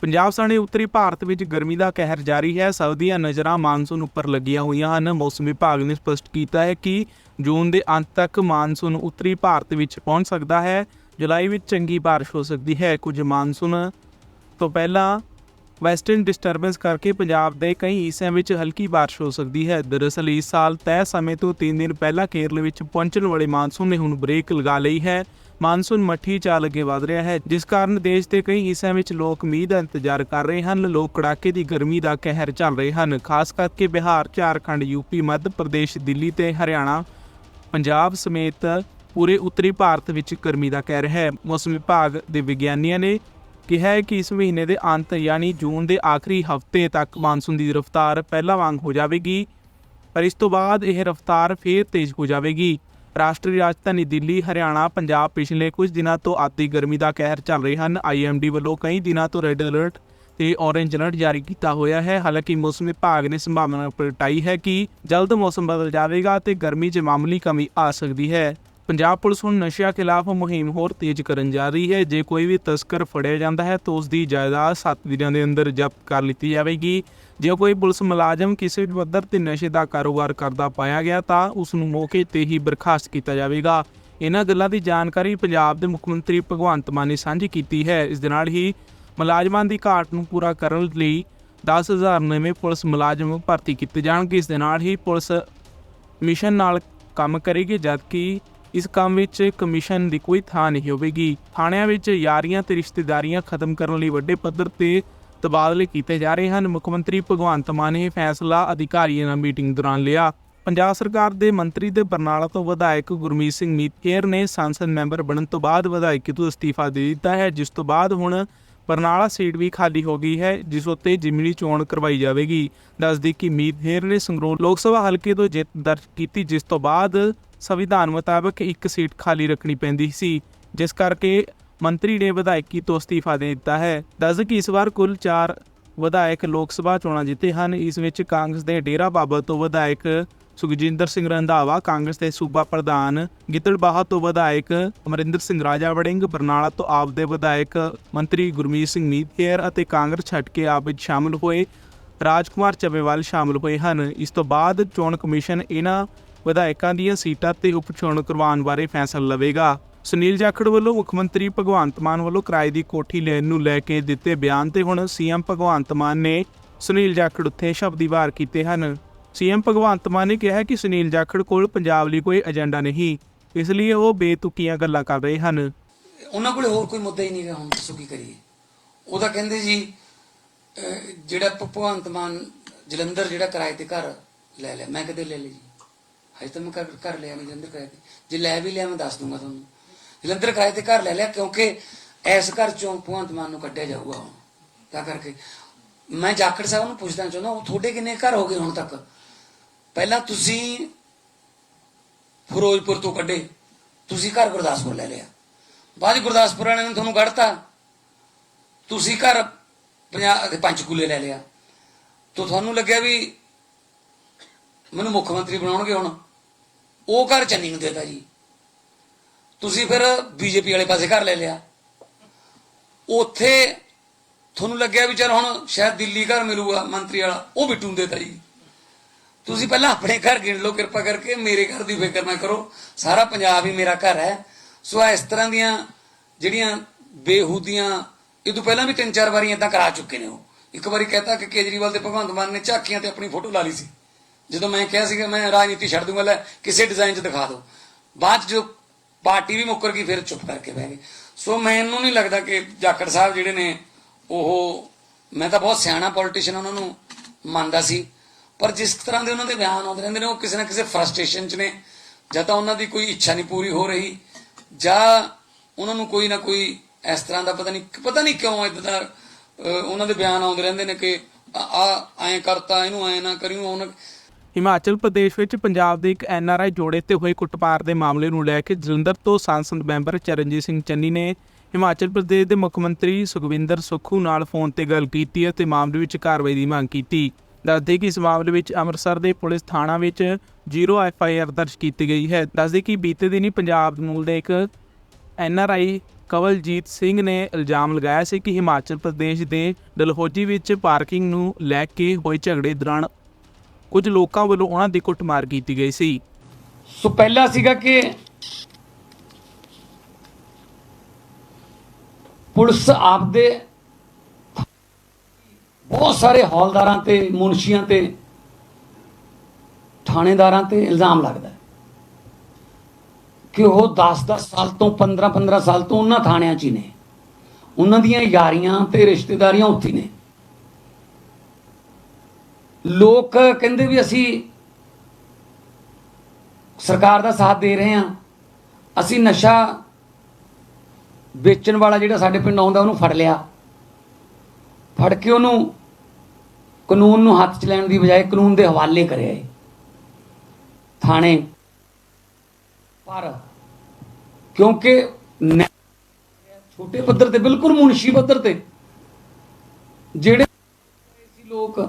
ਪੰਜਾਬ ਸਣੇ ਉੱਤਰੀ ਭਾਰਤ ਵਿੱਚ ਗਰਮੀ ਦਾ ਕਹਿਰ ਜਾਰੀ ਹੈ। ਸਭ ਦੀਆਂ ਨਜ਼ਰਾਂ ਮਾਨਸੂਨ ਉੱਪਰ ਲੱਗੀਆਂ ਹੋਈਆਂ ਹਨ। ਮੌਸਮ ਵਿਭਾਗ ਨੇ ਸਪਸ਼ਟ ਕੀਤਾ ਹੈ ਕਿ ਜੂਨ ਦੇ ਅੰਤ ਤੱਕ ਮਾਨਸੂਨ ਉੱਤਰੀ ਭਾਰਤ ਵਿੱਚ ਪਹੁੰਚ ਸਕਦਾ ਹੈ। ਜੁਲਾਈ ਵਿੱਚ ਚੰਗੀ ਬਾਰਿਸ਼ ਹੋ ਸਕਦੀ ਹੈ। ਕੁਝ ਮਾਨਸੂਨ ਤੋਂ ਪਹਿਲਾਂ ਵੈਸਟਰਨ ਡਿਸਟਰਬੈਂਸ ਕਰਕੇ ਪੰਜਾਬ ਦੇ ਕਈ ਹਿੱਸਿਆਂ ਵਿੱਚ ਹਲਕੀ ਬਾਰਿਸ਼ ਹੋ ਸਕਦੀ ਹੈ। ਦਰਅਸਲ, ਇਸ ਸਾਲ ਤੈਅ ਸਮੇਂ ਤੋਂ 3 ਦਿਨ ਪਹਿਲਾਂ ਕੇਰਲ ਵਿੱਚ ਪਹੁੰਚਣ ਵਾਲੇ ਮਾਨਸੂਨ ਨੇ ਹੁਣ ਬ੍ਰੇਕ ਲਗਾ ਲਈ ਹੈ। ਮਾਨਸੂਨ ਮੱਠੀ ਚਾਲ ਅੱਗੇ ਵਧ ਰਿਹਾ ਹੈ, ਜਿਸ ਕਾਰਨ ਦੇਸ਼ ਦੇ ਕਈ ਹਿੱਸਿਆਂ ਵਿੱਚ ਲੋਕ ਮੀਂਹ ਦਾ ਇੰਤਜ਼ਾਰ ਕਰ ਰਹੇ ਹਨ, ਲੋਕ ਕੜਾਕੇ ਦੀ ਗਰਮੀ ਦਾ ਕਹਿਰ ਚੱਲ ਰਹੇ ਹਨ। ਖਾਸ ਕਰਕੇ ਬਿਹਾਰ, ਝਾਰਖੰਡ ਯੂਪੀ ਮੱਧ ਪ੍ਰਦੇਸ਼, ਦਿੱਲੀ ਤੇ ਹਰਿਆਣਾ, ਪੰਜਾਬ ਸਮੇਤ ਪੂਰੇ ਉੱਤਰੀ ਭਾਰਤ ਵਿੱਚ ਗਰਮੀ ਦਾ ਕਹਿਰ ਹੈ। ਮੌਸਮ ਵਿਭਾਗ ਦੇ ਵਿਗਿਆਨੀਆਂ ਨੇ ਕਿਹਾ ਹੈ ਕਿ ਇਸ ਮਹੀਨੇ ਦੇ ਅੰਤ ਯਾਨੀ ਜੂਨ ਦੇ ਆਖਰੀ ਹਫ਼ਤੇ ਤੱਕ ਮਾਨਸੂਨ ਦੀ ਰਫ਼ਤਾਰ ਪਹਿਲਾਂ ਵਾਂਗ ਹੋ ਜਾਵੇਗੀ, ਪਰ ਇਸ ਤੋਂ ਬਾਅਦ ਇਹ ਰਫ਼ਤਾਰ ਫੇਰ ਤੇਜ਼ ਹੋ ਜਾਵੇਗੀ। ਰਾਸ਼ਟਰੀ ਰਾਜਧਾਨੀ ਦਿੱਲੀ, ਹਰਿਆਣਾ, ਪੰਜਾਬ ਪਿਛਲੇ ਕੁਝ ਦਿਨਾਂ ਤੋਂ ਆਤੀ ਗਰਮੀ ਦਾ ਕਹਿਰ ਚੱਲ ਰਹੇ ਹਨ। ਆਈਐਮਡੀ ਵੱਲੋਂ ਕਈ ਦਿਨਾਂ ਤੋਂ ਰੈੱਡ ਅਲਰਟ ਤੇ ਔਰੇਂਜ ਅਲਰਟ ਜਾਰੀ ਕੀਤਾ ਹੋਇਆ ਹੈ। ਹਾਲਾਂਕਿ ਮੌਸਮ ਵਿਭਾਗ ਨੇ ਸੰਭਾਵਨਾ ਪ੍ਰਗਟਾਈ ਹੈ ਕਿ ਜਲਦ ਮੌਸਮ ਬਦਲ ਜਾਵੇਗਾ ਤੇ ਗਰਮੀ 'ਚ ਮਾਮੂਲੀ ਕਮੀ ਆ ਸਕਦੀ ਹੈ। ਪੰਜਾਬ ਪੁਲਿਸ ਹੁਣ ਨਸ਼ਿਆਂ ਖਿਲਾਫ ਮੁਹਿੰਮ ਹੋਰ ਤੇਜ਼ ਕਰਨ ਜਾ ਰਹੀ ਹੈ। ਜੇ ਕੋਈ ਵੀ ਤਸਕਰ ਫੜਿਆ ਜਾਂਦਾ ਹੈ ਤਾਂ ਉਸ ਦੀ ਜਾਇਦਾਦ 7 ਦਿਨਾਂ ਦੇ ਅੰਦਰ ਜ਼ਬਤ ਕਰ ਲਿੱਤੀ ਜਾਵੇਗੀ। ਜੇ ਕੋਈ ਪੁਲਿਸ ਮੁਲਾਜ਼ਮ ਕਿਸੇ ਵੀ ਪੱਧਰ ਤੇ ਨਸ਼ੇ ਦਾ ਕਾਰੋਬਾਰ ਕਰਦਾ ਪਾਇਆ ਗਿਆ ਤਾਂ ਉਸ ਨੂੰ ਮੌਕੇ ਤੇ ਹੀ ਬਰਖਾਸਤ ਕੀਤਾ ਜਾਵੇਗਾ। ਇਹਨਾਂ ਗੱਲਾਂ ਦੀ ਜਾਣਕਾਰੀ ਪੰਜਾਬ ਦੇ ਮੁੱਖ ਮੰਤਰੀ ਭਗਵੰਤ ਮਾਨ ਨੇ ਸਾਂਝੀ ਕੀਤੀ ਹੈ। ਇਸ ਦੇ ਨਾਲ ਹੀ ਮੁਲਾਜ਼ਮਾਂ ਦੀ ਘਾਟ ਨੂੰ ਪੂਰਾ ਕਰਨ ਲਈ 10000 ਨਵੇਂ ਪੁਲਿਸ ਮੁਲਾਜ਼ਮ ਭਰਤੀ ਕੀਤੇ ਜਾਣਗੇ। ਇਸ ਦੇ ਨਾਲ ਹੀ ਪੁਲਿਸ ਮਿਸ਼ਨ ਨਾਲ ਕੰਮ ਕਰੇਗੀ, ਜਦਕਿ ਇਸ ਕੰਮ ਵਿੱਚ ਕਮਿਸ਼ਨ ਦੀ ਕੋਈ ਥਾਂ ਨਹੀਂ ਹੋਵੇਗੀ। ਥਾਣਿਆਂ ਵਿੱਚ ਯਾਰੀਆਂ ਤੇ ਰਿਸ਼ਤੇਦਾਰੀਆਂ ਖਤਮ ਕਰਨ ਲਈ ਵੱਡੇ ਪੱਧਰ ਤੇ ਤਬਾਦਲੇ ਕੀਤੇ ਜਾ ਰਹੇ ਹਨ। ਮੁੱਖ ਮੰਤਰੀ ਭਗਵੰਤ ਮਾਨ ਨੇ ਇਹ ਫੈਸਲਾ ਅਧਿਕਾਰੀਆਂ ਨਾਲ ਮੀਟਿੰਗ ਦੌਰਾਨ ਲਿਆ। ਪੰਜਾਬ ਸਰਕਾਰ ਦੇ ਮੰਤਰੀ ਦੇ ਬਰਨਾਲਾ ਤੋਂ ਵਿਧਾਇਕ ਗੁਰਮੀਤ ਸਿੰਘ ਮੀਤਕੇਰ ਨੇ ਸੰਸਦ ਮੈਂਬਰ ਬਣਨ ਤੋਂ ਬਾਅਦ ਵਿਧਾਇਕੀ ਤੋਂ ਅਸਤੀਫਾ ਦੇ ਦਿੱਤਾ ਹੈ। ਜਿਸ ਤੋਂ ਬਾਅਦ ਹੁਣ ਬਰਨਾਲਾ ਸੀਟ ਵੀ ਖਾਲੀ ਹੋ ਗਈ ਹੈ, ਜਿਸ ਉੱਤੇ ਜਿਮਨੀ ਚੋਣ ਕਰਵਾਈ ਜਾਵੇਗੀ। ਦੱਸਦੀ ਕਿ ਮੀਤ ਮੀਤਕੇਰ ਨੇ ਸੰਗਰੂਰ ਲੋਕ ਸਭਾ ਹਲਕੇ ਤੋਂ ਜਿੱਤ ਦਰਜ ਕੀਤੀ, ਜਿਸ ਤੋਂ ਬਾਅਦ ਸੰਵਿਧਾਨ ਮੁਤਾਬਕ ਇੱਕ ਸੀਟ ਖਾਲੀ ਰੱਖਣੀ ਪੈਂਦੀ ਸੀ। ਜਿਸ ਕਰਕੇ ਮੰਤਰੀ ਨੇ ਵਿਧਾਇਕੀ ਤੋਂ ਅਸਤੀਫਾ ਦੇ ਦਿੱਤਾ ਹੈ? ਦੱਸ ਕਿ ਇਸ ਵਾਰ ਕੁੱਲ 4 ਵਿਧਾਇਕ ਲੋਕ ਸਭਾ ਚੋਣਾਂ ਜਿੱਤੇ ਹਨ। ਇਸ ਵਿੱਚ ਕਾਂਗਰਸ ਦੇ ਡੇਰਾ ਬਾਬਾ ਤੋਂ ਵਿਧਾਇਕ ਸੁਖਜਿੰਦਰ ਸਿੰਘ ਰੰਧਾਵਾ, ਕਾਂਗਰਸ ਦੇ ਸੂਬਾ ਪ੍ਰਧਾਨ ਗਿੱਦੜਬਾਹਾ ਤੋਂ ਵਿਧਾਇਕ ਅਮਰਿੰਦਰ ਸਿੰਘ ਰਾਜਾ ਵੜਿੰਗ ਬਰਨਾਲਾ ਤੋਂ ਆਪ ਦੇ ਵਿਧਾਇਕ ਮੰਤਰੀ ਗੁਰਮੀਤ ਸਿੰਘ ਮੀਤਕੇਰ ਅਤੇ ਕਾਂਗਰਸ ਛੱਡ ਕੇ ਆਪ ਵਿੱਚ ਸ਼ਾਮਲ ਹੋਏ ਰਾਜਕੁਮਾਰ ਚੱਬੇਵਾਲ ਸ਼ਾਮਲ ਹੋਏ ਹਨ। ਇਸ ਤੋਂ ਬਾਅਦ ਚੋਣ ਕਮਿਸ਼ਨ ਇਹਨਾਂ ਵਿਧਾਇਕਾਂ ਦੀਆਂ ਸੀਟਾਂ ਤੇ ਉਪ ਚੋਣ ਕਰਵਾਉਣ ਬਾਰੇ ਫੈਸਲਾ ਲਵੇਗਾ। ਸੁਨੀਲ ਜਾਖੜ ਵੱਲੋਂ ਮੁੱਖ ਮੰਤਰੀ ਭਗਵੰਤ ਮਾਨ ਵੱਲੋਂ ਕਿਰਾਏ ਦੀ ਕੋਠੀ ਲੈਣ ਨੂੰ ਲੈ ਕੇ ਦਿੱਤੇ ਬਿਆਨ ਤੇ ਹੁਣ ਸੀਐਮ ਭਗਵੰਤ ਮਾਨ ਨੇ ਸੁਨੀਲ ਜਾਖੜ ਉੱਤੇ ਸ਼ਬਦੀ ਵਾਰ ਕੀਤੇ ਹਨ। ਸੀਐਮ ਭਗਵੰਤ ਮਾਨ ਨੇ ਕਿਹਾ ਕਿ ਸੁਨੀਲ ਜਾਖੜ ਕੋਲ ਪੰਜਾਬ ਲਈ ਕੋਈ ਏਜੰਡਾ ਨਹੀਂ, ਇਸ ਲਈ ਉਹ ਬੇਤੁਕੀਆਂ ਗੱਲਾਂ ਕਰ ਰਹੇ ਹਨ। ਉਹਨਾਂ ਕੋਲੇ ਹੋਰ ਕੋਈ ਮੁੱਦਾ ਹੀ ਨਹੀਂਗਾ ਹੁਣ ਦੱਸੋ ਕੀ ਕਰੀਏ। ਉਹਦਾ ਕਹਿੰਦੇ ਜੀ ਜਿਹੜਾ ਭਗਵੰਤ ਮਾਨ ਜਲੰਧਰ ਜਿਹੜਾ ਕਿਰਾਏ ਤੇ ਘਰ ਲੈ ਲਿਆ, ਮੈਂ ਕਦੇ ਲੈ ਲਈ ਜੀ। ਹਜੇ ਤਾਂ ਮੈਂ ਘਰ ਲਿਆ ਨਹੀਂ ਜਲੰਧਰ ਕਿਰਾਏ ਤੇ। ਜੇ ਲੈ ਵੀ ਲਿਆ ਮੈਂ ਦੱਸ ਦੂੰਗਾ ਤੁਹਾਨੂੰ। ਜਲੰਧਰ ਕਿਰਾਏ ਤੇ ਘਰ ਲੈ ਲਿਆ ਕਿਉਂਕਿ ਇਸ ਘਰ ਚੋਂ ਭਗਵੰਤ ਮਾਨ ਨੂੰ ਕੱਢਿਆ ਜਾਊਗਾ ਹੁਣ। ਤਾਂ ਕਰਕੇ ਮੈਂ ਜਾਖੜ ਸਾਹਿਬ ਨੂੰ ਪੁੱਛਣਾ ਚਾਹੁੰਦਾ, ਉਹ ਤੁਹਾਡੇ ਕਿੰਨੇ ਘਰ ਹੋ ਗਏ ਹੁਣ ਤੱਕ? ਪਹਿਲਾਂ ਤੁਸੀਂ ਫਿਰੋਜ਼ਪੁਰ ਤੋਂ ਕੱਢੇ, ਤੁਸੀਂ ਘਰ ਗੁਰਦਾਸਪੁਰ ਲੈ ਲਿਆ। ਬਾਅਦ 'ਚ ਗੁਰਦਾਸਪੁਰ ਵਾਲਿਆਂ ਨੇ ਤੁਹਾਨੂੰ ਕੱਢਤਾ। ਤੁਸੀਂ ਘਰ ਪੰਜਾਬ ਪੰਚਕੂਲੇ ਲੈ ਲਿਆ। ਤਾਂ ਤੁਹਾਨੂੰ ਲੱਗਿਆ ਵੀ ਮੈਨੂੰ ਮੁੱਖ ਮੰਤਰੀ ਬਣਾਉਣਗੇ ਹੁਣ। ਉਹ ਘਰ ਚੰਨੀ ਨੂੰ ਦੇਤਾ ਜੀ। ਤੁਸੀਂ ਫਿਰ ਬੀਜੇਪੀ ਵਾਲੇ ਪਾਸੇ ਘਰ ਲੈ ਲਿਆ। ਉੱਥੇ ਤੁਹਾਨੂੰ ਲੱਗਿਆ ਵੀ ਚਲ ਹੁਣ ਸ਼ਾਇਦ ਦਿੱਲੀ ਘਰ ਮਿਲੂਗਾ, ਮੰਤਰੀ ਵਾਲਾ, ਉਹ ਬਿੱਟੂ ਨੂੰ ਜੀ ਤੁਸੀਂ ਪਹਿਲਾਂ ਆਪਣੇ ਘਰ ਗਿਣ ਲਓ, ਕਿਰਪਾ ਕਰਕੇ ਮੇਰੇ ਘਰ ਦੀ ਫਿਕਰ ਨਾ ਕਰੋ। ਸਾਰਾ ਪੰਜਾਬ ਹੀ ਮੇਰਾ ਘਰ ਹੈ। ਸੋ ਇਸ ਤਰ੍ਹਾਂ ਦੀਆਂ ਜਿਹੜੀਆਂ ਬੇਹੂਦੀਆਂ, ਇਹ ਤੋਂ ਪਹਿਲਾਂ ਵੀ ਤਿੰਨ ਚਾਰ ਵਾਰੀ ਇਦਾਂ ਕਰਾ ਚੁੱਕੇ ਨੇ ਉਹ। ਇੱਕ ਵਾਰੀ ਕਹਤਾ ਕਿ ਕੇਜਰੀਵਾਲ ਤੇ ਭਗਵੰਤ ਮਾਨ ਨੇ ਝਾਕੀਆਂ ਤੇ ਆਪਣੀ ਫੋਟੋ ਲਾ ਲਈ ਸੀ। ਜਦੋਂ ਮੈਂ ਕਿਹਾ ਸੀਗਾ, ਮੈਂ ਰਾਜਨੀਤੀ ਛੱਡ ਦੂੰਗਾ, ਲੈ ਕਿਸੇ ਡਿਜ਼ਾਈਨ 'ਚ ਦਿਖਾ ਦਿਓ। ਬਾਅਦ 'ਚ ਜੋ ਪਾਰਟੀ ਵੀ ਮੁੱਕਰ ਗਈ, ਫਿਰ ਚੁੱਪ ਕਰਕੇ ਬਹਿ ਗਏ। ਸੋ ਮੈਨੂੰ ਨਹੀਂ ਲੱਗਦਾ ਕਿ ਜਾਖੜ ਸਾਹਿਬ ਜਿਹੜੇ ਨੇ, ਉਹ ਮੈਂ ਤਾਂ ਬਹੁਤ ਸਿਆਣਾ ਪੋਲੀਟੀਸ਼ੀਅਨ ਉਹਨਾਂ ਨੂੰ ਮੰਨਦਾ ਸੀ, ਪਰ ਜਿਸ ਤਰ੍ਹਾਂ ਦੇ ਉਹਨਾਂ ਦੇ ਬਿਆਨ ਆਉਂਦੇ ਰਹਿੰਦੇ ਨੇ, ਉਹ ਕਿਸੇ ਨਾ ਕਿਸੇ ਫਰਸਟ੍ਰੇਸ਼ਨ 'ਚ ਨੇ, ਜਾਂ ਤਾਂ ਉਹਨਾਂ ਦੀ ਕੋਈ ਇੱਛਾ ਨਹੀਂ ਪੂਰੀ ਹੋ ਰਹੀ, ਜਾਂ ਉਹਨਾਂ ਨੂੰ ਕੋਈ ਨਾ ਕੋਈ ਇਸ ਤਰ੍ਹਾਂ ਦਾ ਪਤਾ ਨਹੀਂ ਪਤਾ ਨਹੀਂ ਕਿਉਂ ਇਦਾਂ ਦਾ ਉਹਨਾਂ ਦੇ ਬਿਆਨ ਆਉਂਦੇ ਰਹਿੰਦੇ ਨੇ ਕਿ ਆ ਐਂ ਕਰਤਾ, ਇਹਨੂੰ ਐਂ ਨਾ ਕਰਿਓ ਉਹਨਾਂ ਹਿਮਾਚਲ ਪ੍ਰਦੇਸ਼ ਵਿੱਚ ਪੰਜਾਬ ਦੇ ਇੱਕ ਐਨਆਰਆਈ ਜੋੜੇ ਤੇ ਹੋਏ ਕੁੱਟਮਾਰ ਦੇ ਮਾਮਲੇ ਨੂੰ ਲੈ ਕੇ ਜਲੰਧਰ ਤੋਂ ਸੰਸਦ ਮੈਂਬਰ ਚਰਨਜੀਤ ਸਿੰਘ ਚੰਨੀ ਨੇ ਹਿਮਾਚਲ ਪ੍ਰਦੇਸ਼ ਦੇ ਮੁੱਖ ਮੰਤਰੀ ਸੁਖਵਿੰਦਰ ਸੁੱਖੂ ਨਾਲ ਫੋਨ ਤੇ ਗੱਲ ਕੀਤੀ ਅਤੇ ਮਾਮਲੇ ਵਿੱਚ ਕਾਰਵਾਈ ਦੀ ਮੰਗ ਕੀਤੀ। ਦੱਸਦੇ ਕਿ ਇਸ ਮਾਮਲੇ ਵਿੱਚ ਅੰਮ੍ਰਿਤਸਰ ਦੇ ਪੁਲਿਸ ਥਾਣਾ ਵਿੱਚ ਜ਼ੀਰੋ ਐਫ ਆਈ ਆਰ ਦਰਜ ਕੀਤੀ ਗਈ ਹੈ। ਦੱਸਦੇ ਕਿ ਬੀਤੇ ਦਿਨੀ ਪੰਜਾਬ ਮੂਲ ਦੇ ਇੱਕ ਐਨਆਰਆਈ ਕਵਲਜੀਤ ਸਿੰਘ ਨੇ ਇਲਜ਼ਾਮ ਲਗਾਇਆ ਸੀ ਕਿ ਹਿਮਾਚਲ ਪ੍ਰਦੇਸ਼ ਦੇ ਡਲਹੌਜੀ ਵਿੱਚ ਪਾਰਕਿੰਗ ਨੂੰ ਲੈ ਕੇ ਹੋਏ ਝਗੜੇ ਦੌਰਾਨ ਕੁਝ ਲੋਕਾਂ ਵੱਲੋਂ ਉਹਨਾਂ ਦੀ ਕੁੱਟਮਾਰ ਕੀਤੀ ਗਈ ਸੀ। ਸੋ ਪਹਿਲਾ ਸੀਗਾ ਕਿ ਪੁਲਿਸ ਆਪਦੇ ਬਹੁਤ ਸਾਰੇ ਹੌਲਦਾਰਾਂ ਤੇ, ਮੁਨਸ਼ੀਆਂ ਤੇ, ਥਾਣੇਦਾਰਾਂ ਤੇ ਇਲਜ਼ਾਮ ਲੱਗਦਾ ਕਿ ਉਹ 10-10 ਸਾਲ ਤੋਂ 15-15 ਸਾਲ ਤੋਂ ਉਹਨਾਂ ਥਾਣਿਆਂ 'ਚ ਹੀ ਨੇ। ਉਹਨਾਂ ਦੀਆਂ ਯਾਰੀਆਂ ਤੇ ਰਿਸ਼ਤੇਦਾਰੀਆਂ ਉੱਥੇ ਨੇ। ਲੋਕ ਕਹਿੰਦੇ ਵੀ ਅਸੀਂ ਸਰਕਾਰ ਦਾ ਸਾਥ ਦੇ ਰਹੇ ਹਾਂ। ਅਸੀਂ ਨਸ਼ਾ ਵੇਚਣ ਵਾਲਾ ਜਿਹੜਾ ਸਾਡੇ ਪਿੰਡ ਆਉਂਦਾ, ਉਹਨੂੰ ਫੜ ਲਿਆ। ਫੜ ਕੇ ਉਹਨੂੰ ਕਾਨੂੰਨ ਨੂੰ ਹੱਥ 'ਚ ਲੈਣ ਦੀ ਬਜਾਏ ਕਾਨੂੰਨ ਦੇ ਹਵਾਲੇ ਕਰਿਆ ਏ। ਥਾਣੇ। ਪਰ ਕਿਉਂਕਿ ਛੋਟੇ ਪੱਧਰ ਤੇ, ਬਿਲਕੁਲ ਮੁਨਸ਼ੀ ਪੱਧਰ ਤੇ, ਜਿਹੜੇ ਸੀ ਲੋਕ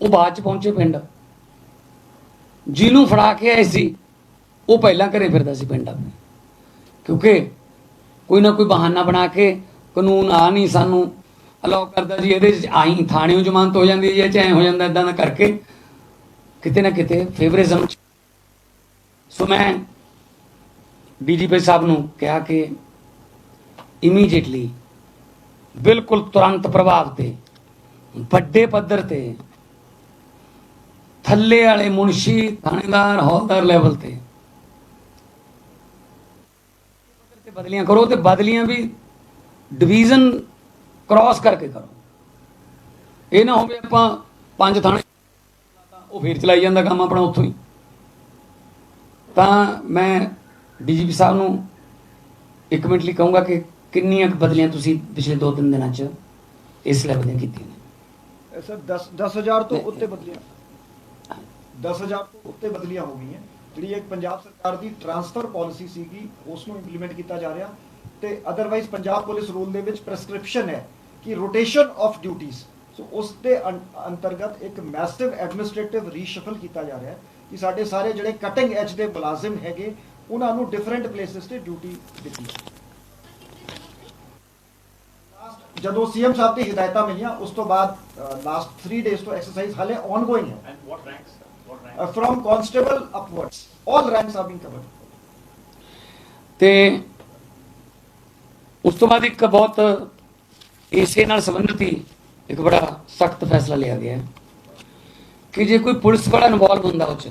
ਉਹ ਬਾਅਦ ਚ ਪਹੁੰਚੇ ਪਿੰਡ। ਜਿਹਨੂੰ ਫੜਾ ਕੇ ਆਏ ਸੀ, ਉਹ ਪਹਿਲਾਂ ਘਰੇ ਫਿਰਦਾ ਸੀ ਪਿੰਡ। ਆਪਣੇ ਕਿਉਂਕਿ ਕੋਈ ਨਾ ਕੋਈ ਬਹਾਨਾ ਬਣਾ ਕੇ ਕਾਨੂੰਨ ਆ ਨਹੀਂ ਸਾਨੂੰ। ਅਲਾਉ ਕਰਦਾ ਜੀ ਇਹਦੇ ਚ ਆਈ, ਥਾਣਿਓਂ ਜ਼ਮਾਨਤ ਹੋ ਜਾਂਦੀ ਹੈ, ਚਾਹੇ ਹੋ ਜਾਂਦਾ ਇਦਾਂ ਦਾ ਕਰਕੇ। ਕਿਤੇ ਨਾ ਕਿਤੇ ਫੇਵਰਿਜ਼ਮ ਸੋ ਮੈਂ ਡੀਜੀਪੀ ਸਾਹਿਬ ਨੂੰ ਕਿਹਾ ਕਿ ਇਮੀਡੀਏਟਲੀ ਬਿਲਕੁਲ ਤੁਰੰਤ ਪ੍ਰਭਾਵ ਤੇ, ਵੱਡੇ ਪੱਧਰ ਤੇ ਥੱਲੇ ਵਾਲੇ ਮੁਨਸ਼ੀ ਥਾਣੇਦਾਰ ਹੌਲਦਾਰ ਲੈਵਲ ਤੇ। ਤੇ ਬਦਲੀਆਂ ਕਰੋ ਤੇ ਬਦਲੀਆਂ ਵੀ ਡਿਵੀਜ਼ਨ ਕ੍ਰਾਸ ਕਰਕੇ ਕਰੋ। ਇਹ ਨਾ ਹੋਵੇ ਆਪਾਂ ਪੰਜ ਥਾਣੇ ਉਹ ਫੇਰ ਚਲਾਈ ਜਾਂਦਾ ਕੰਮ ਆਪਣਾ ਉੱਥੋਂ ਹੀ। ਤਾਂ ਮੈਂ ਡੀਜੀਪੀ ਸਾਹਿਬ ਨੂੰ ਇੱਕ ਮਿੰਟ ਲਈ ਕਹੂੰਗਾ ਕਿ ਕਿੰਨੀਆਂ ਬਦਲੀਆਂ ਤੁਸੀਂ ਪਿਛਲੇ 2-3 ਦਿਨਾਂ 'ਚ ਇਸ ਲੈਵਲ ਦੀਆਂ ਕੀਤੀਆਂ ਨੇ? ਇਹ ਸਰ 10 10000 ਤੋਂ ਉੱਤੇ ਬਦਲੀਆਂ। 10000 ਤੋਂ ਉੱਤੇ ਬਦਲੀਆਂ ਹੋ ਗਈਆਂ। ਜਿਹੜੀ ਇੱਕ ਪੰਜਾਬ ਸਰਕਾਰ ਦੀ ਟਰਾਂਸਫਰ ਪਾਲਿਸੀ ਸੀਗੀ ਉਸ ਨੂੰ ਇੰਪਲੀਮੈਂਟ ਕੀਤਾ ਜਾ ਰਿਹਾ। ਤੇ ਅਦਰਵਾਈਜ਼ ਪੰਜਾਬ ਪੁਲਿਸ ਰੂਲ ਦੇ ਵਿੱਚ ਪ੍ਰੈਸਕ੍ਰਿਪਸ਼ਨ ਹੈ ਕਿ ਰੋਟੇਸ਼ਨ ਆਫ ਡਿਊਟੀਆਂ ਸੋ ਉਸ ਦੇ ਅੰਤਰਗਤ ਇੱਕ ਮੈਸਿਵ ਐਡਮਿਨਿਸਟ੍ਰੇਟਿਵ ਰੀਸ਼ਫਲ ਕੀਤਾ ਜਾ ਰਿਹਾ ਹੈ ਕਿ ਸਾਡੇ ਸਾਰੇ ਜਿਹੜੇ ਕਟਿੰਗ ਐਜ ਦੇ ਮੁਲਾਜ਼ਮ ਹੈਗੇ, ਉਹਨਾਂ ਨੂੰ ਡਿਫਰੈਂਟ ਪਲੇਸਸ ਤੇ ਡਿਊਟੀ ਦਿੱਤੀ ਹੈ Last, ਜਦੋਂ ਸੀਐਮ ਸਾਹਿਬ ਦੀ ਹਦਾਇਤਾਂ ਮਿਲੀਆਂ, ਉਸ ਤੋਂ ਬਾਅਦ ਲਾਸਟ 3 ਡੇਜ਼ ਤੋਂ ਐਕਸਰਸਾਈਜ਼ ਹਾਲੇ ਆਨਗੋਇੰਗ ਹੈ। And what ranks? Uh, from constable upwards. All ranks are being covered. ਤੇ ਉਸ ਤੋਂ ਬਾਅਦ ਇੱਕ ਬਹੁਤ ਇਸੇ ਨਾਲ ਸੰਬੰਧਿਤ ਹੀ ਇੱਕ ਬੜਾ ਸਖਤ ਫੈਸਲਾ ਲਿਆ ਗਿਆ ਹੈ ਕਿ ਜੇ ਕੋਈ ਪੁਲਿਸ ਵਾਲਾ ਇਨਵੋਲਵ ਹੁੰਦਾ ਉਹ ਚ,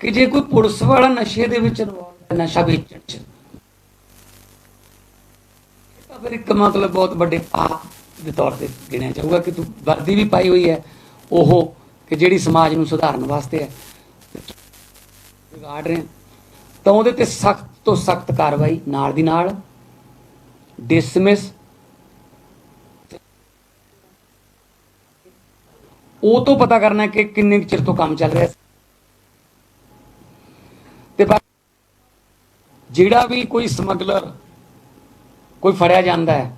ਕਿ ਜੇ ਕੋਈ ਪੁਲਿਸ ਵਾਲਾ ਨਸ਼ੇ ਦੇ ਵਿੱਚ ਇਨਵੋਲਵ ਨਸ਼ਾ ਵੇਚਣ ਚ ਤਾਂ ਫਿਰ ਇੱਕ ਮਤਲਬ ਬਹੁਤ ਵੱਡੇ ਪਾਪ ਦੇ ਤੌਰ ਤੇ ਗਿਣਿਆ ਜਾਊਗਾ ਕਿ ਤੂੰ ਵਰਦੀ ਵੀ ਪਾਈ ਹੋਈ ਹੈ, ਉਹ ਕਿ ਜਿਹੜੀ ਸਮਾਜ ਨੂੰ ਸੁਧਾਰਨ ਵਾਸਤੇ ਹੈ। ਵਿਗਾੜ ਰਹੇ ਤਾਂ ਉਹਦੇ ਤੇ ਸਖਤ ਤੋਂ ਸਖਤ ਕਾਰਵਾਈ ਨਾਲ ਦੀ ਨਾਲ ਡਿਸਮਿਸ ਉਹ ਤੋਂ ਪਤਾ ਕਰਨਾ ਕਿ ਕਿੰਨੇ ਕੁ ਚਿਰ ਤੋਂ ਕੰਮ ਚੱਲ ਰਿਹਾ ਤੇ ਜਿਹੜਾ ਵੀ ਕੋਈ ਸਮਗਲਰ ਕੋਈ ਫੜਿਆ ਜਾਂਦਾ ਹੈ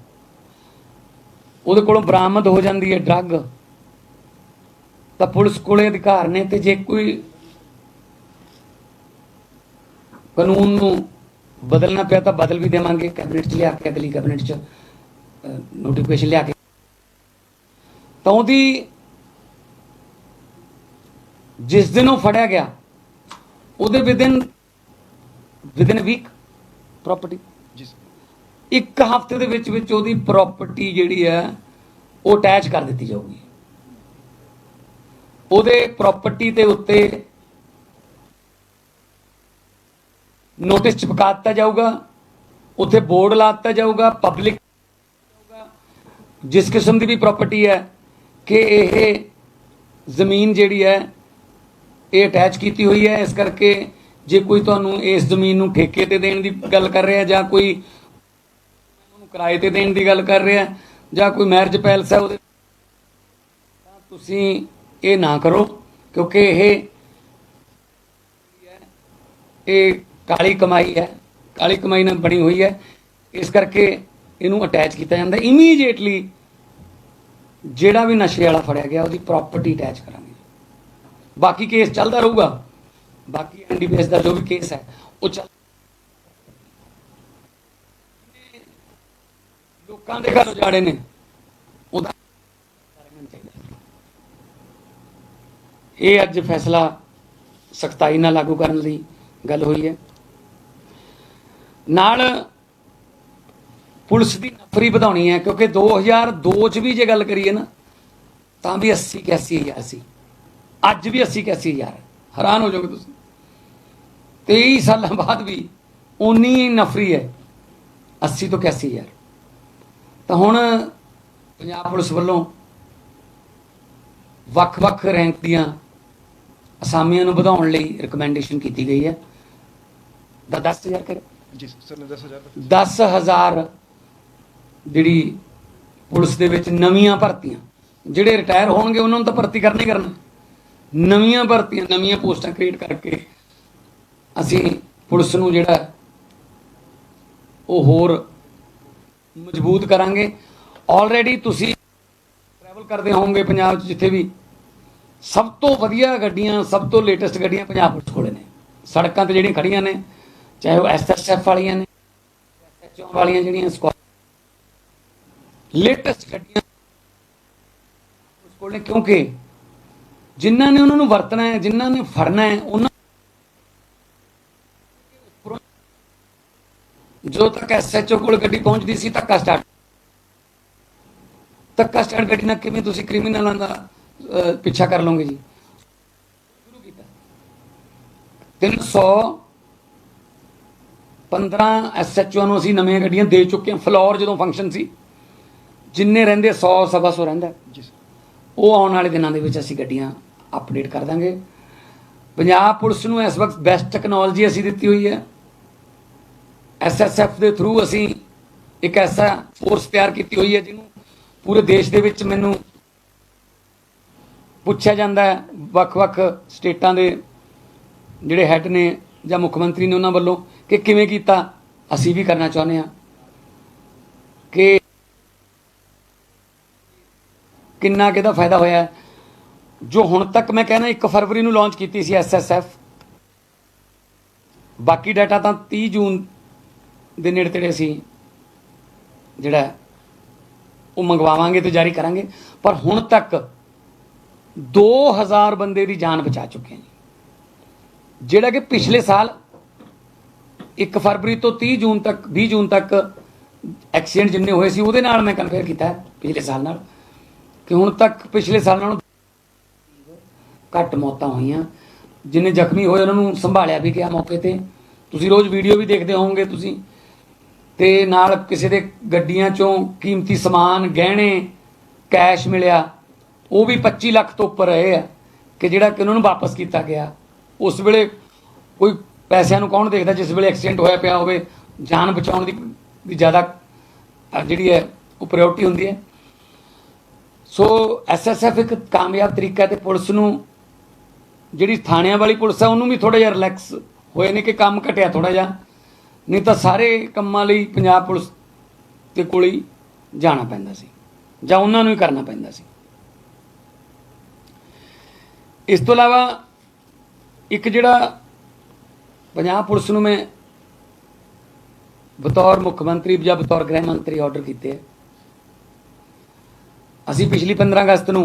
ਉਹਦੇ ਕੋਲੋਂ ਬਰਾਮਦ ਹੋ ਜਾਂਦੀ ਹੈ ਡਰੱਗ। ਤਾਂ ਪੁਲਿਸ ਕੋਲੇ ਅਧਿਕਾਰ ਨੇ ਤੇ ਜੇ ਕੋਈ ਕਾਨੂੰਨ ਨੂੰ ਬਦਲਣਾ ਪਿਆ ਤਾਂ ਬਦਲ ਵੀ ਦੇਵਾਂਗੇ। ਕੈਬਨਿਟ 'ਚ ਲਿਆ ਕੇ, ਅਗਲੀ ਕੈਬਨਿਟ 'ਚ ਨੋਟੀਫਿਕੇਸ਼ਨ ਲਿਆ ਕੇ। ਤਾਂ ਉਹਦੀ ਜਿਸ ਦਿਨ ਉਹ ਫੜਿਆ ਗਿਆ, ਉਹਦੇ ਵਿਦਿਨ ਵਿਦਿਨ ਵੀਕ ਪ੍ਰਾਪਰਟੀ ਇੱਕ ਹਫ਼ਤੇ ਦੇ ਵਿੱਚ ਵਿੱਚ ਉਹਦੀ ਪ੍ਰਾਪਰਟੀ ਜਿਹੜੀ ਹੈ, ਉਹ ਅਟੈਚ ਕਰ ਦਿੱਤੀ ਜਾਊਗੀ। ਉਹਦੇ ਪ੍ਰਾਪਰਟੀ ਦੇ ਉੱਤੇ ਨੋਟਿਸ ਚਿਪਕਾ ਦਿੱਤਾ ਜਾਊਗਾ, ਉੱਥੇ ਬੋਰਡ ਲਾ ਦਿੱਤਾ ਜਾਊਗਾ ਪਬਲਿਕ ਜਿਸ ਕਿਸਮ ਦੀ ਵੀ ਪ੍ਰਾਪਰਟੀ ਹੈ ਕਿ ਇਹ ਜ਼ਮੀਨ ਜਿਹੜੀ ਹੈ, ਇਹ ਅਟੈਚ ਕੀਤੀ ਹੋਈ ਹੈ। ਇਸ ਕਰਕੇ ਜੇ ਕੋਈ ਤੁਹਾਨੂੰ ਇਸ ਜ਼ਮੀਨ ਨੂੰ ਠੇਕੇ ਤੇ ਦੇਣ ਦੀ ਗੱਲ ਕਰ ਰਿਹਾ ਜਾਂ ਕੋਈ ਕਿਰਾਏ ਤੇ ਦੇਣ ਦੀ ਗੱਲ ਕਰ ਰਿਹਾ ਜਾਂ ਕੋਈ ਮੈਰਿਜ ਪੈਲਸ ਹੈ ਉਹਦੇ ਤਾਂ ਤੁਸੀਂ ਇਹ ਨਾ ਕਰੋ ਕਿਉਂਕਿ ਇਹ ਇਹ ਕਾਲੀ ਕਮਾਈ ਹੈ, ਕਾਲੀ ਕਮਾਈ ਨਾਲ ਬਣੀ ਹੋਈ ਹੈ। ਇਸ ਕਰਕੇ ਇਹਨੂੰ ਅਟੈਚ ਕੀਤਾ ਜਾਂਦਾ। ਇਮੀਡੀਏਟਲੀ ਜਿਹੜਾ ਵੀ ਨਸ਼ੇ ਵਾਲਾ ਫੜਿਆ ਗਿਆ, ਉਹਦੀ ਪ੍ਰਾਪਰਟੀ ਅਟੈਚ ਕਰਾਂਗੇ। ਬਾਕੀ ਕੇਸ ਚੱਲਦਾ ਰਹੂਗਾ। ਬਾਕੀ ਐਨਡੀਪੀਐਸ ਦਾ ਜੋ ਵੀ ਕੇਸ ਹੈ, ਉਹ ਚੱਲ ਲੋਕਾਂ ਦੇ ਘਰ ਉਜਾੜੇ ਨੇ, ਉਹਦਾ ਇਹ ਅੱਜ ਫੈਸਲਾ ਸਖਤਾਈ ਨਾਲ ਲਾਗੂ ਕਰਨ ਲਈ ਗੱਲ ਹੋਈ ਹੈ। ਨਾਲ ਪੁਲਿਸ ਦੀ ਨਫਰੀ ਵਧਾਉਣੀ ਹੈ, ਕਿਉਂਕਿ 2002 ਚ ਵੀ ਜੇ ਗੱਲ ਕਰੀਏ ਨਾ, ਤਾਂ ਵੀ 80 81 ਹਜ਼ਾਰ ਸੀ। ਅੱਜ ਵੀ 80 81 ਹਜ਼ਾਰ ਹੈਰਾਨ ਹੋ ਜਾਓਗੇ ਤੁਸੀਂ। 23 ਸਾਲਾਂ ਬਾਅਦ ਵੀ ਉਨੀ ਨਫਰੀ ਹੈ 80 ਤੋਂ 81 ਹਜ਼ਾਰ। ਤਾਂ ਹੁਣ ਪੰਜਾਬ ਪੁਲਿਸ ਵੱਲੋਂ ਵੱਖ-ਵੱਖ ਰੈਂਕ ਦੀਆਂ ਅਸਾਮੀਆਂ ਨੂੰ ਵਧਾਉਣ ਲਈ ਰეკਮੈਂਡੇਸ਼ਨ ਕੀਤੀ ਗਈ ਹੈ। ਦਾ 10000 ਕਰ ਜੀ ਸਰ ਨੇ 10000 10000 ਜਿਹੜੀ ਪੁਲਿਸ ਦੇ ਵਿੱਚ ਨਵੀਆਂ ਭਰਤੀਆਂ ਜਿਹੜੇ ਰਿਟਾਇਰ ਹੋਣਗੇ ਉਹਨਾਂ ਨੂੰ ਤਾਂ ਭਰਤੀ ਕਰਨਾ ਹੀ ਕਰਨਾ। ਨਵੀਆਂ ਭਰਤੀਆਂ ਨਵੀਆਂ ਪੋਸਟਾਂ ਕ੍ਰੀਏਟ ਕਰਕੇ ਅਸੀਂ ਪੁਲਿਸ ਨੂੰ ਜਿਹੜਾ ਉਹ ਹੋਰ ਮਜ਼ਬੂਤ ਕਰਾਂਗੇ। ਆਲਰੇਡੀ ਤੁਸੀਂ ਟਰੈਵਲ ਕਰਦੇ ਹੋਵੋਗੇ ਪੰਜਾਬ 'ਚ ਜਿੱਥੇ ਵੀ। ਸਭ ਤੋਂ ਵਧੀਆ ਗੱਡੀਆਂ, ਸਭ ਤੋਂ ਲੇਟੈਸਟ ਗੱਡੀਆਂ ਪੰਜਾਬ ਪੁਲਿਸ ਕੋਲੇ ਨੇ। ਸੜਕਾਂ ਤੇ ਜਿਹੜੀਆਂ ਖੜੀਆਂ ਨੇ, ਚਾਹੇ ਉਹ ਐਸਐਸਐਫ ਵਾਲੀਆਂ ਨੇ ਐਸਐਚਓ ਵਾਲੀਆਂ ਜਿਹੜੀਆਂ ਲੇਟੈਸਟ ਗੱਡੀਆਂ ਉਸ ਕੋਲ ਨੇ ਕਿਉਂਕਿ ਜਿਨ੍ਹਾਂ ਨੇ ਉਹਨਾਂ ਨੂੰ ਵਰਤਣਾ ਹੈ, ਜਿਨ੍ਹਾਂ ਨੇ ਫੜਨਾ ਹੈ, ਉਹਨਾਂ ਜੋ ਤੱਕ ਐਸਐਚਓ ਕੋਲ ਗੱਡੀ ਪਹੁੰਚਦੀ ਸੀ ਧੱਕਾ ਸਟਾਰਟ ਧੱਕਾ ਸਟਾਰਟ ਗੱਡੀ ਨਾਲ ਕਿਵੇਂ ਤੁਸੀਂ ਕ੍ਰਿਮੀਨਲਾਂ ਦਾ ਪਿੱਛਾ ਕਰ ਲਓਗੇ ਜੀ? ਸ਼ੁਰੂ ਕੀਤਾ। 300 15 ਐਸਐਚਓ ਨੂੰ ਅਸੀਂ ਨਵੀਆਂ ਗੱਡੀਆਂ ਦੇ ਚੁੱਕੇ ਹਾਂ। ਫਲੋਰ ਜਦੋਂ ਫੰਕਸ਼ਨ ਸੀ ਜਿੰਨੇ ਰਹਿੰਦੇ 100 ਸਵਾ ਸੌ ਰਹਿੰਦਾ। ਜੀ ਸਰ। ਉਹ ਆਉਣ ਵਾਲੇ ਦਿਨਾਂ ਦੇ ਵਿੱਚ ਅਸੀਂ ਗੱਡੀਆਂ ਅਪਡੇਟ ਕਰ ਦਾਂਗੇ। ਪੰਜਾਬ ਪੁਲਿਸ ਨੂੰ ਇਸ ਵਕਤ ਬੈਸਟ ਟੈਕਨੋਲੋਜੀ ਅਸੀਂ ਦਿੱਤੀ ਹੋਈ ਹੈ। ਐਸਐਸਐਫ ਦੇ ਥਰੂ ਅਸੀਂ ਇੱਕ ਐਸਾ ਫੋਰਸ ਤਿਆਰ ਕੀਤੀ ਹੋਈ ਹੈ ਜਿਹਨੂੰ ਪੂਰੇ ਦੇਸ਼ ਦੇ ਵਿੱਚ ਮੈਨੂੰ ਪੁੱਛਿਆ ਜਾਂਦਾ ਹੈ, ਵੱਖ-ਵੱਖ ਸਟੇਟਾਂ ਦੇ ਜਿਹੜੇ ਹੈੱਡ ਨੇ ਜਾਂ ਮੁੱਖ ਮੰਤਰੀ ਨੇ ਉਹਨਾਂ ਵੱਲੋਂ ਕਿ ਕਿਵੇਂ ਕੀਤਾ, ਅਸੀਂ ਵੀ ਕਰਨਾ ਚਾਹੁੰਦੇ ਹਾਂ ਕਿ ਕਿੰਨਾ ਕਿਹਦਾ ਫਾਇਦਾ ਹੋਇਆ ਜੋ ਹੁਣ ਤੱਕ ਮੈਂ ਕਹਿੰਦਾ 1 ਫਰਵਰੀ ਨੂੰ ਲਾਂਚ ਕੀਤੀ ਸੀ ਐਸਐਸਐਫ ਬਾਕੀ ਡਾਟਾ ਤਾਂ 30 ਜੂਨ ਦੇ ਨੇੜੇ ਤੇੜੇ ਅਸੀਂ ਜਿਹੜਾ ਉਹ ਮੰਗਵਾਵਾਂਗੇ ਤੇ ਜਾਰੀ ਕਰਾਂਗੇ। ਪਰ ਹੁਣ ਤੱਕ 2000 ਬੰਦੇ ਦੀ ਜਾਨ ਬਚਾ ਚੁੱਕੇ ਹਾਂ ਜੀ ਜਿਹੜਾ ਕਿ ਪਿਛਲੇ ਸਾਲ 1 ਫਰਵਰੀ ਤੋਂ 30 ਜੂਨ ਤੱਕ 20 ਜੂਨ ਤੱਕ ਐਕਸੀਡੈਂਟ ਜਿੰਨੇ ਹੋਏ ਸੀ, ਉਹਦੇ ਨਾਲ ਮੈਂ ਕੰਪੇਅਰ ਕੀਤਾ ਪਿਛਲੇ ਸਾਲ ਨਾਲ ਕਿ ਹੁਣ ਤੱਕ ਪਿਛਲੇ ਸਾਲ ਨਾਲੋਂ ਘੱਟ ਮੌਤਾਂ ਹੋਈਆਂ। ਜਿੰਨੇ ਜ਼ਖਮੀ ਹੋਏ, ਉਹਨਾਂ ਨੂੰ ਸੰਭਾਲਿਆ ਵੀ ਗਿਆ ਮੌਕੇ ਤੇ। ਤੁਸੀਂ ਰੋਜ਼ ਵੀਡੀਓ ਵੀ ਦੇਖਦੇ ਹੋਵੋਗੇ ਤੁਸੀਂ। ਤੇ ਨਾਲ ਕਿਸੇ ਦੇ ਗੱਡੀਆਂ ਚੋਂ ਕੀਮਤੀ ਸਮਾਨ, ਗਹਿਣੇ, ਕੈਸ਼ ਮਿਲਿਆ। ਉਹ ਵੀ 25 ਲੱਖ ਤੋਂ ਉੱਪਰ ਰਹੇ ਆ ਕਿ ਜਿਹੜਾ ਕਿ ਉਹਨਾਂ ਨੂੰ ਵਾਪਸ ਕੀਤਾ ਗਿਆ। ਉਸ ਵੇਲੇ ਕੋਈ ਪੈਸਿਆਂ ਨੂੰ ਕੌਣ ਦੇਖਦਾ ਜਿਸ ਵੇਲੇ ਐਕਸੀਡੈਂਟ ਹੋਇਆ ਪਿਆ ਹੋਵੇ? ਜਾਨ ਬਚਾਉਣ ਦੀ ਵੀ ਜ਼ਿਆਦਾ ਜਿਹੜੀ ਹੈ, ਉਹ ਪ੍ਰਾਇੋਰਟੀ ਹੁੰਦੀ ਹੈ। ਸੋ ਐਸਐਸਐਫ ਇੱਕ ਕਾਮਯਾਬ ਤਰੀਕਾ ਹੈ ਤੇ ਪੁਲਿਸ ਨੂੰ ਜਿਹੜੀ ਥਾਣਿਆਂ ਵਾਲੀ ਪੁਲਿਸ ਹੈ ਉਹਨੂੰ ਵੀ ਥੋੜਾ ਜਿਹਾ ਰਿਲੈਕਸ ਹੋਏ ਨੇ ਕਿ ਕੰਮ ਘਟਿਆ ਥੋੜਾ ਜਿਹਾ। ਨਹੀਂ ਤਾਂ ਸਾਰੇ ਕੰਮਾਂ ਲਈ ਪੰਜਾਬ ਪੁਲਿਸ ਦੇ ਕੋਲ ਹੀ ਜਾਣਾ ਪੈਂਦਾ ਸੀ, ਜਾਂ ਉਹਨਾਂ ਨੂੰ ਹੀ ਕਰਨਾ ਪੈਂਦਾ ਸੀ। ਇਸ ਤੋਂ ਇਲਾਵਾ ਇੱਕ ਜਿਹੜਾ ਪੰਜਾਬ ਪੁਲਿਸ ਨੂੰ ਮੈਂ ਬਤੌਰ ਮੁੱਖ ਮੰਤਰੀ ਜਾਂ ਬਤੌਰ ਗ੍ਰਹਿ ਮੰਤਰੀ ਆਰਡਰ ਕੀਤੇ ਹੈ ਅਸੀਂ ਪਿਛਲੀ 15 ਅਗਸਤ ਨੂੰ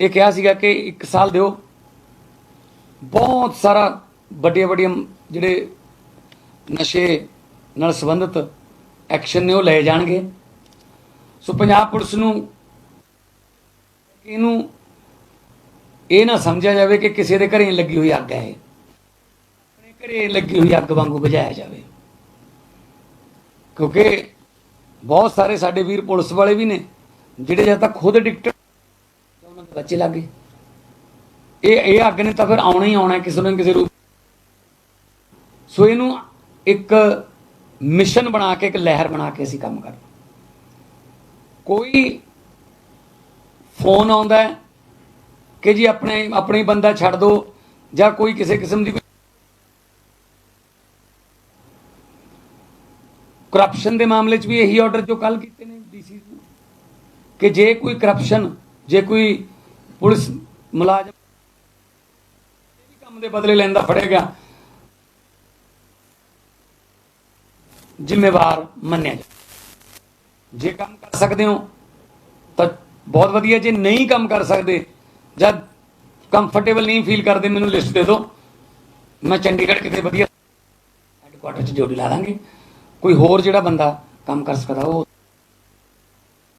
ਇਹ ਕਿਹਾ ਸੀਗਾ ਕਿ ਇੱਕ ਸਾਲ ਦਿਓ। ਬਹੁਤ ਸਾਰਾ ਵੱਡੀਆਂ ਵੱਡੀਆਂ ਜਿਹੜੇ ਨਸ਼ੇ ਨਾਲ ਸੰਬੰਧਿਤ ਐਕਸ਼ਨ ਨੇ ਉਹ ਲਏ ਜਾਣਗੇ। ਸੋ ਪੰਜਾਬ ਪੁਲਿਸ ਨੂੰ ਇਹਨੂੰ ਇਹ ਨਾ ਸਮਝਿਆ ਜਾਵੇ ਕਿ ਕਿਸੇ ਦੇ ਘਰੇ ਲੱਗੀ ਹੋਈ ਅੱਗ ਹੈ ਇਹ। ਆਪਣੇ ਘਰੇ ਲੱਗੀ ਹੋਈ ਅੱਗ ਵਾਂਗੂ ਬੁਝਾਇਆ ਜਾਵੇ। ਕਿਉਂਕਿ ਬਹੁਤ ਸਾਰੇ ਸਾਡੇ ਵੀਰ ਪੁਲਿਸ ਵਾਲੇ ਵੀ ਨੇ, ਜਿਹੜੇ ਜਦ ਤੱਕ ਖੁਦ ਐਡਿਕਟਡ ਉਹਨਾਂ ਦੇ ਬੱਚੇ ਲੱਗੇ ਇਹ ਇਹ ਅੱਗ ਨੇ ਤਾਂ ਫਿਰ ਆਉਣਾ ਹੀ ਆਉਣਾ ਕਿਸੇ ਨੂੰ ਕਿਸੇ ਰੂਪ ਸੋ ਇਹਨੂੰ ਇੱਕ ਮਿਸ਼ਨ ਬਣਾ ਕੇ, ਇੱਕ ਲਹਿਰ ਬਣਾ ਕੇ ਅਸੀਂ ਕੰਮ ਕਰਨਾ ਕੋਈ ਫੋਨ ਆਉਂਦਾ ਹੈ ਕਿ ਜੀ ਆਪਣੇ, ਆਪਣੀ ਬੰਦਾ ਛੱਡ ਦਿਓ ਜਾਂ ਕੋਈ ਕਿਸੇ ਕਿਸਮ ਦੀ ਕਰਪਸ਼ਨ ਦੇ ਮਾਮਲੇ 'ਚ ਵੀ ਇਹੀ ਆਰਡਰ ਜੋ ਕੱਲ ਕੀਤੇ ਨੇ ਡੀਸੀ ਕਿ ਜੇ ਕੋਈ ਕਰਪਸ਼ਨ ਜੇ ਕੋਈ ਪੁਲਿਸ ਮੁਲਾਜ਼ਮ ਕੰਮ ਦੇ ਬਦਲੇ ਲੈਂਦਾ ਫੜੇਗਾ ਜ਼ਿੰਮੇਵਾਰ ਮੰਨਿਆ ਜਾਂਦਾ ਜੇ ਕੰਮ ਕਰ ਸਕਦੇ ਹੋ, ਤਾਂ ਬਹੁਤ ਵਧੀਆ। ਜੇ ਨਹੀਂ ਕੰਮ ਕਰ ਸਕਦੇ ਜਦ ਕੰਫਰਟੇਬਲ ਨਹੀਂ ਫੀਲ ਕਰਦੇ, ਮੈਨੂੰ ਲਿਸਟ ਦੇ ਦਿਓ। ਮੈਂ ਚੰਡੀਗੜ੍ਹ ਕਿਤੇ ਵਧੀਆ ਹੈੱਡਕੁਆਟਰ 'ਚ ਜੋੜੀ ਲਾ ਦਾਂਗੇ। ਕੋਈ ਹੋਰ ਜਿਹੜਾ ਬੰਦਾ ਕੰਮ ਕਰ ਸਕਦਾ, ਉਹ